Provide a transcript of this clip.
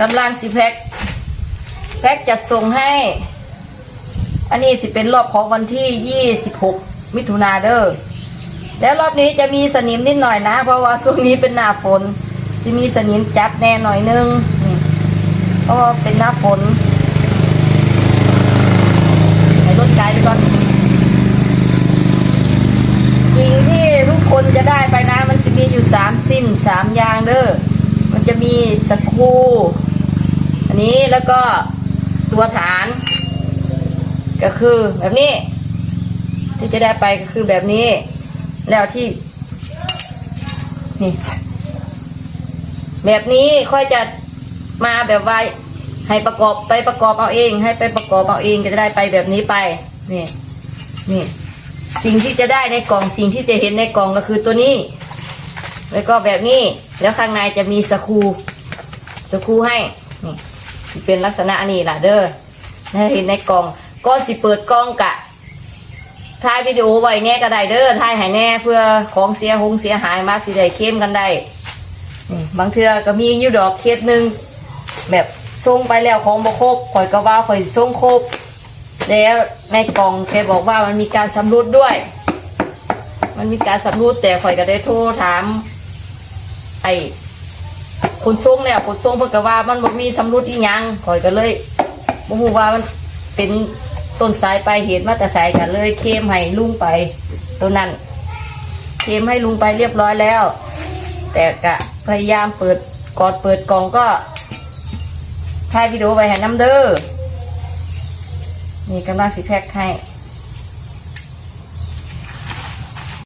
กำลังสิแพ็คแพ็คจัดส่งให้ อันนี้สิเป็นรอบของวันที่26มิถุนาเด้อแล้วรอบนี้จะมีสนิมนิดหน่อยนะ เพราะว่าช่วงนี้เป็นหน้าฝนจะมีสนิมจับแน่หน่อยนึงนี่เพราะว่าเป็นหน้าฝนให้รถไกลไปก่อนสิ่งที่ทุกคนจะได้ไปนะมันจะมีอยู่สามสิ้นสามอย่างเด้อ มันจะมีสกรูอันนี้แล้วก็ตัวฐาน ก็คือแบบนี้ ที่จะได้ไปก็คือแบบนี้ แล้วที่ นี่ แบบนี้ค่อยจะมาแบบว่าให้ประกอบไปประกอบเอาเอง ให้ไปประกอบเอาเองก็จะได้ไปแบบนี้ไปนี่นี่สิ่งที่จะได้ในกล่องสิ่งที่จะเห็นในกล่องก็คือตัวนี้ แล้วก็แบบนี้ แล้วข้างในจะมีสกรูสกรูให้นี่เป็นลักษณะนี้ล่ะเด้อถ้เห็นในกล่องก็สิเปิดกล่องกะถ่ายวิดีโอไว้แน่ก็ได้เด้อถ่ายให้แน่เพื่อของเสียหงเสียหายมาสิได้เข้มกันได้บางเทือก็มีอยู่ดอกเคสหนึ่งแบบส่งไปแล้วของบ่ครบข่อยก็ว่าข่อยส่งครบแล้วในกล่องแกบอกว่ามันมีการสำรุดด้วย มันมีการสำรุดแต่ข่อยก็ได้โทรถาม ไอ้คนส่งเนี่ยคนส่งเพิ่นก็ว่ามันบ่มีสำรุดอีหยังข่อยก็เลยบ่ฮู้ว่ามันเป็นต้นสายปลายเหตุมาแต่สายกันเลยเคลมให้ลุงไปตัวนั้นเคลมให้ลุงไปเรียบร้อยแล้ว แต่ก็พยายามเปิดกอดเปิดกล่องก็ถ่ายวิดีโอไว้ให้น้ำเด้อนี่กำลังสิแพ็คให้